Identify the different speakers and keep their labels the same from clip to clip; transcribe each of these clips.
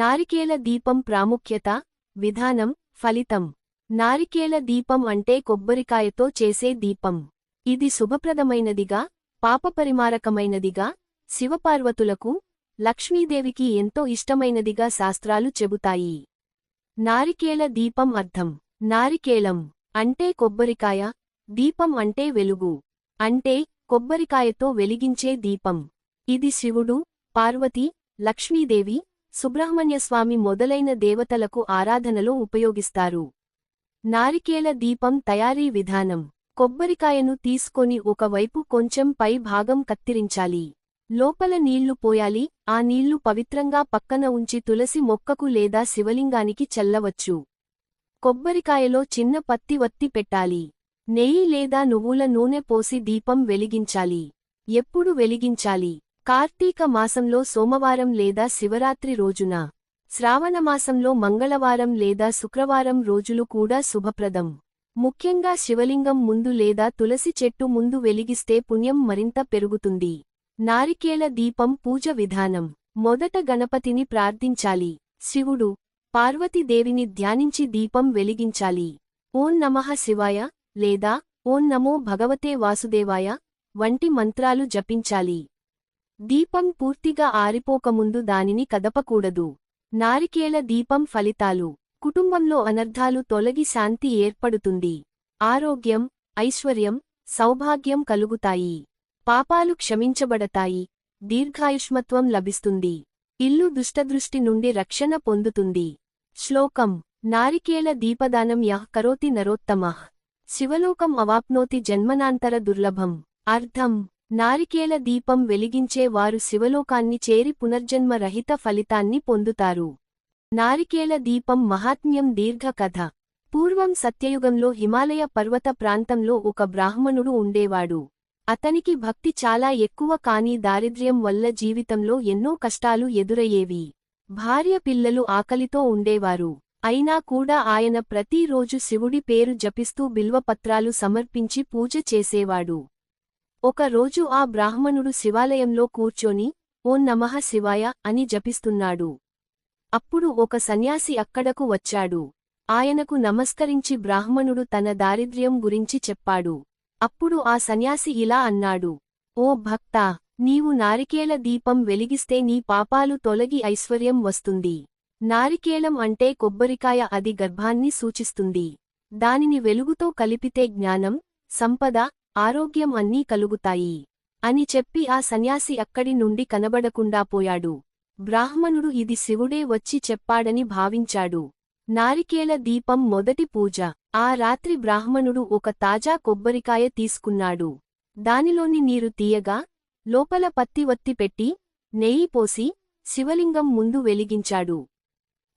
Speaker 1: నారికేల దీపం ప్రాముఖ్యత విధానం ఫలితం. నారికేల దీపం అంటే కొబ్బరికాయతో చేసే దీపం. ఇది శుభప్రదమైనదిగా పాపపరిమారకమైనదిగా శివపార్వతులకు లక్ష్మీదేవికి ఎంతో ఇష్టమైనదిగా శాస్త్రాలు చెబుతాయి. నారికేల దీపం అర్థం. నారికేలం అంటే కొబ్బరికాయ దీపం అంటే వెలుగు. అంటే కొబ్బరికాయతో వెలిగించే దీపం. ఇది శివుడు పార్వతి లక్ష్మీదేవి సుబ్రహ్మణ్యస్వామి మొదలైన దేవతలకు ఆరాధనలో ఉపయోగిస్తారు. నారికేల దీపం తయారీ విధానం. కొబ్బరికాయను తీసుకొని ఒకవైపు కొంచెం పై భాగం కత్తిరించాలి. లోపల నీళ్ళు పోయాలి. ఆ నీళ్ళు పవిత్రంగా పక్కన ఉంచి తులసి మొక్కకు లేదా శివలింగానికి చల్లవచ్చు. కొబ్బరికాయలో చిన్న పత్తి వత్తి పెట్టాలి. నెయ్యి లేదా నువ్వుల నూనె పోసి దీపం వెలిగించాలి. ఎప్పుడు వెలిగించాలి? కార్తీక మాసంలో సోమవారం లేదా శివరాత్రి రోజున శ్రావణమాసంలో మంగళవారం లేదా శుక్రవారం రోజులు కూడా శుభప్రదం. ముఖ్యంగా శివలింగం ముందు లేదా తులసి చెట్టు ముందు వెలిగిస్తే పుణ్యం మరింత పెరుగుతుంది. నారికేల దీపం పూజ విధానం. మొదట గణపతిని ప్రార్థించాలి. శివుడు పార్వతీదేవిని ధ్యానించి దీపం వెలిగించాలి. ఓం నమః శివాయ లేదా ఓం నమో భగవతే వాసుదేవాయ వంటి మంత్రాలు జపించాలి. దీపం పూర్తిగా ఆరిపోకముందు దానిని కదపకూడదు. నారికేళ దీపం ఫలితాలు. కుటుంబంలో అనర్ధాలు తొలగి శాంతి ఏర్పడుతుంది. ఆరోగ్యం ఐశ్వర్యం సౌభాగ్యం కలుగుతాయి. పాపాలు క్షమించబడతాయి. దీర్ఘాయుష్మత్వం లభిస్తుంది. ఇల్లు దుష్టదృష్టి నుండి రక్షణ పొందుతుంది. శ్లోకం. నారికేళ దీపదానం యః కరోతి నరోత్తమః. శివలోకం అవాప్నోతి జన్మనాంతర దుర్లభం. అర్థం. నారికేల దీపం వెలిగించే వారు శివలోకాన్ని చేరి పునర్జన్మ రహిత ఫలితాన్ని పొందుతారు. నారికేల దీపం మహాత్మ్యం దీర్ఘ కథ. పూర్వం సత్యయుగంలో హిమాలయ పర్వత ప్రాంతంలో ఒక బ్రాహ్మణుడు ఉండేవాడు. అతనికి భక్తి చాలా ఎక్కువ కానీ దారిద్ర్యం వల్ల జీవితంలో ఎన్నో కష్టాలు ఎదురయ్యేవి. భార్య పిల్లలు ఆకలితో ఉండేవారు. అయినా కూడా ఆయన ప్రతిరోజు శివుడి పేరు జపిస్తూ బిల్వపత్రాలు సమర్పించి పూజ చేసేవాడు. ఒకరోజు ఆ బ్రాహ్మణుడు శివాలయంలో కూర్చొని ఓం నమః శివాయ అని జపిస్తున్నాడు. అప్పుడు ఒక సన్యాసి అక్కడకు వచ్చాడు. ఆయనకు నమస్కరించి బ్రాహ్మణుడు తన దారిద్ర్యం గురించి చెప్పాడు. అప్పుడు ఆ సన్యాసి ఇలా అన్నాడు. ఓ భక్తా నీవు నారికేల దీపం వెలిగిస్తే నీ పాపాలు తొలగి ఐశ్వర్యం వస్తుంది. నారికేలం అంటే కొబ్బరికాయ అది గర్భాన్ని సూచిస్తుంది. దానిని వెలుగుతో కలిపితే జ్ఞానం సంపద ఆరోగ్యం అన్నీ కలుగుతాయి. అని చెప్పి ఆ సన్యాసి అక్కడి నుండి కనబడకుండా పోయాడు. బ్రాహ్మణుడు ఇది శివుడే వచ్చి చెప్పాడని భావించాడు. నారికేల దీపం మొదటి పూజ. ఆ రాత్రి బ్రాహ్మణుడు ఒక తాజా కొబ్బరికాయ తీసుకున్నాడు. దానిలోని నీరు తీయగా లోపల పత్తి వత్తి పెట్టి నెయ్యి పోసి శివలింగం ముందు వెలిగించాడు.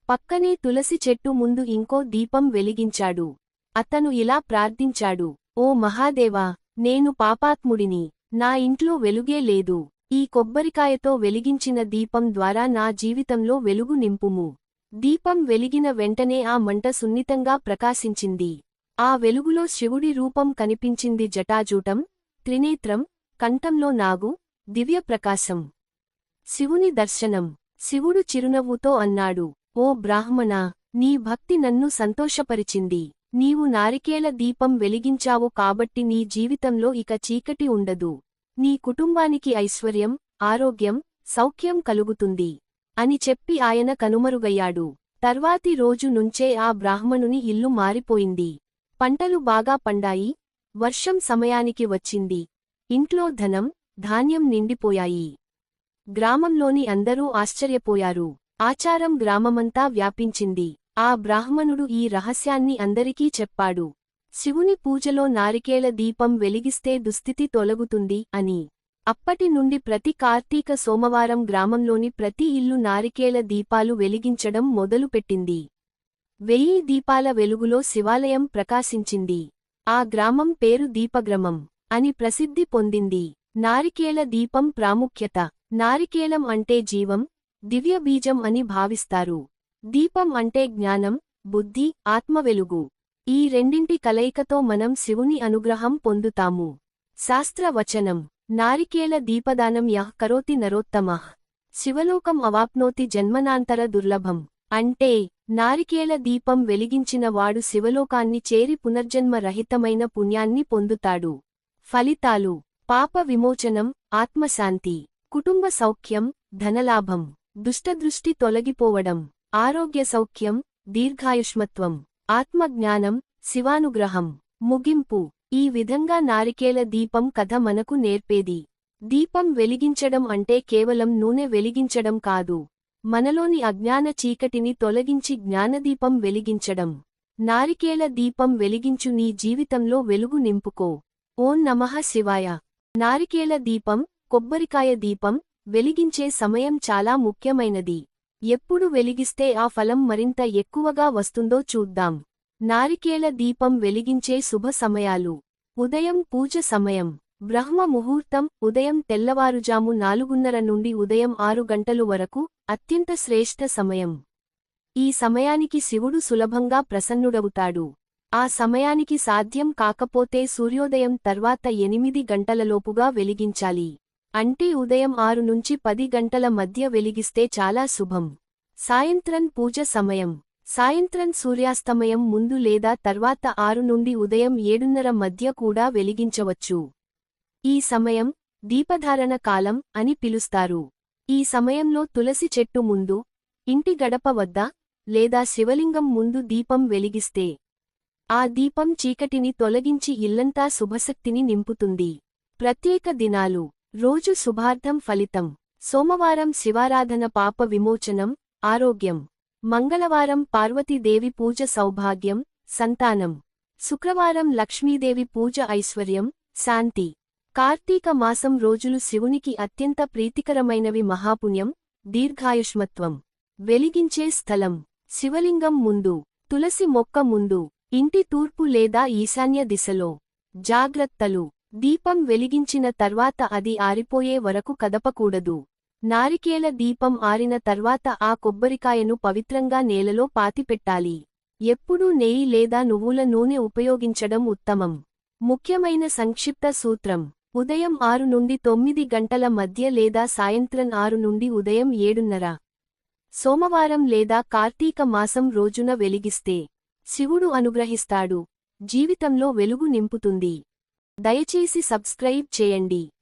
Speaker 1: పక్కనే తులసి చెట్టు ముందు ఇంకో దీపం వెలిగించాడు. అతను ఇలా ప్రార్థించాడు ఓ మహాదేవా నేను పాపాత్ముడిని నా ఇంట్లో వెలుగే లేదు ఈ కొబ్బరికాయతో వెలిగించిన దీపం ద్వారా నా జీవితంలో వెలుగు నింపుము. దీపం వెలిగిన వెంటనే ఆ మంట సున్నితంగా ప్రకాశించింది. ఆ వెలుగులో శివుడి రూపం కనిపించింది జటాజూటం త్రినేత్రం కంఠంలో నాగు దివ్యప్రకాశం శివుని దర్శనం. శివుడు చిరునవ్వుతో అన్నాడు ఓ బ్రాహ్మణా నీ భక్తి నన్ను సంతోషపరిచింది. నీవు నారికేల దీపం వెలిగించావు కాబట్టి నీ జీవితంలో ఇక చీకటి ఉండదు. నీ కుటుంబానికి ఐశ్వర్యం ఆరోగ్యం సౌఖ్యం కలుగుతుంది. అని చెప్పి ఆయన కనుమరుగయ్యాడు. తర్వాతి రోజు నుంచే ఆ బ్రాహ్మణుని ఇల్లు మారిపోయింది. పంటలు బాగా పండాయి. వర్షం సమయానికి వచ్చింది. ఇంట్లో ధనం ధాన్యం నిండిపోయాయి. గ్రామంలోని అందరూ ఆశ్చర్యపోయారు. ఆచారం గ్రామమంతా వ్యాపించింది. ఆ బ్రాహ్మణుడు ఈ రహస్యాన్ని అందరికీ చెప్పాడు. శివుని పూజలో నారికేల దీపం వెలిగిస్తే దుస్థితి తొలగుతుంది అని. అప్పటి నుండి ప్రతి కార్తీక సోమవారం గ్రామంలోని ప్రతి ఇల్లు నారికేల దీపాలు వెలిగించడం మొదలుపెట్టింది. వెయ్యి దీపాల వెలుగులో శివాలయం ప్రకాశించింది. ఆ గ్రామం పేరు దీపగ్రమం అని ప్రసిద్ధి పొందింది. నారికేల దీపం ప్రాముఖ్యత. నారికేలం అంటే జీవం దివ్యబీజం అని భావిస్తారు. దీపం అంటే జ్ఞానం బుద్ధి ఆత్మ వెలుగు. ఈ రెండింటి కలయికతో మనం శివుని అనుగ్రహం పొందుతాము. శాస్త్రవచనం. నారికేళ దీపదానం యః కరోతి నరోత్తమః. శివలోకం అవాప్నోతి జన్మనాంతర దుర్లభం. అంటే నారికేళ దీపం వెలిగించిన వాడు శివలోకాన్ని చేరి పునర్జన్మ రహితమైన పుణ్యాన్ని పొందుతాడు. ఫలితాలు. పాప విమోచనం ఆత్మశాంతి. కుటుంబ సౌఖ్యం ధనలాభం. దుష్టదృష్టి తొలగిపోవడం. ఆరోగ్య సౌఖ్యం దీర్ఘాయుష్మత్వం ఆత్మజ్ఞానం శివానుగ్రహం. ముగింపు. ఈ విధంగా నారికేల దీపం కథ మనకు నేర్పేది. దీపం వెలిగించడం అంటే కేవలం నూనె వెలిగించడం కాదు. మనలోని అజ్ఞాన చీకటిని తొలగించి జ్ఞానదీపం వెలిగించడం. నారికేల దీపం వెలిగించు నీ జీవితంలో వెలుగు నింపుకో. ఓం నమః శివాయ. నారికేల దీపం కొబ్బరికాయ దీపం వెలిగించే సమయం చాలా ముఖ్యమైనది. ఎప్పుడు వెలిగిస్తే ఆ ఫలం మరింత ఎక్కువగా వస్తుందో చూద్దాం. నారికేళ దీపం వెలిగించే శుభ సమయాలు. ఉదయం పూజ సమయం. బ్రహ్మ ముహూర్తం ఉదయం తెల్లవారుజాము నాలుగున్నర నుండి ఉదయం ఆరు గంటలు వరకు అత్యంత శ్రేష్ఠ సమయం. ఈ సమయానికి శివుడు సులభంగా ప్రసన్నుడవుతాడు. ఆ సమయానికి సాధ్యం కాకపోతే సూర్యోదయం తర్వాత ఎనిమిది గంటలలోపుగా వెలిగించాలి. అంటే ఉదయం ఆరు నుంచి పది గంటల మధ్య వెలిగిస్తే చాలా శుభం. సాయంత్రం పూజ సమయం. సాయంత్రం సూర్యాస్తమయం ముందు లేదా తర్వాత ఆరు నుండి ఉదయం ఏడున్నర మధ్య కూడా వెలిగించవచ్చు. ఈ సమయం దీపధారణ కాలం అని పిలుస్తారు. ఈ సమయంలో తులసి చెట్టు ముందు ఇంటి గడప వద్ద లేదా శివలింగం ముందు దీపం వెలిగిస్తే ఆ దీపం చీకటిని తొలగించి ఇల్లంతా శుభశక్తిని నింపుతుంది. ప్రత్యేక దినాలు. రోజు శుభార్థం ఫలితం. సోమవారం శివారాధన పాప విమోచనం ఆరోగ్యం. మంగళవారం పార్వతీదేవి పూజ సౌభాగ్యం సంతానం. శుక్రవారం లక్ష్మీదేవి పూజ ఐశ్వర్యం శాంతి. కార్తీక మాసం రోజులు శివునికి అత్యంత ప్రీతికరమైనవి మహాపుణ్యం దీర్ఘాయుష్మత్వం. వెలిగించే స్థలం. శివలింగం ముందు. తులసి మొక్క ముందు. ఇంటి తూర్పు లేదా ఈశాన్య దిశలో. జాగ్రత్తలు. దీపం వెలిగించిన తర్వాత అది ఆరిపోయే వరకు కదపకూడదు. నారికేల దీపం ఆరిన తర్వాత ఆ కొబ్బరికాయను పవిత్రంగా నేలలో పాతిపెట్టాలి. ఎప్పుడూ నెయ్యి లేదా నువ్వుల నూనె ఉపయోగించడం ఉత్తమం. ముఖ్యమైన సంక్షిప్త సూత్రం. ఉదయం ఆరు నుండి తొమ్మిది గంటల మధ్య లేదా సాయంత్రం ఆరు నుండి ఉదయం ఏడున్నర. సోమవారం లేదా కార్తీక మాసం రోజున వెలిగిస్తే శివుడు అనుగ్రహిస్తాడు. జీవితంలో వెలుగు నింపుతుంది. దయచేసి సబ్స్క్రైబ్ చేయండి.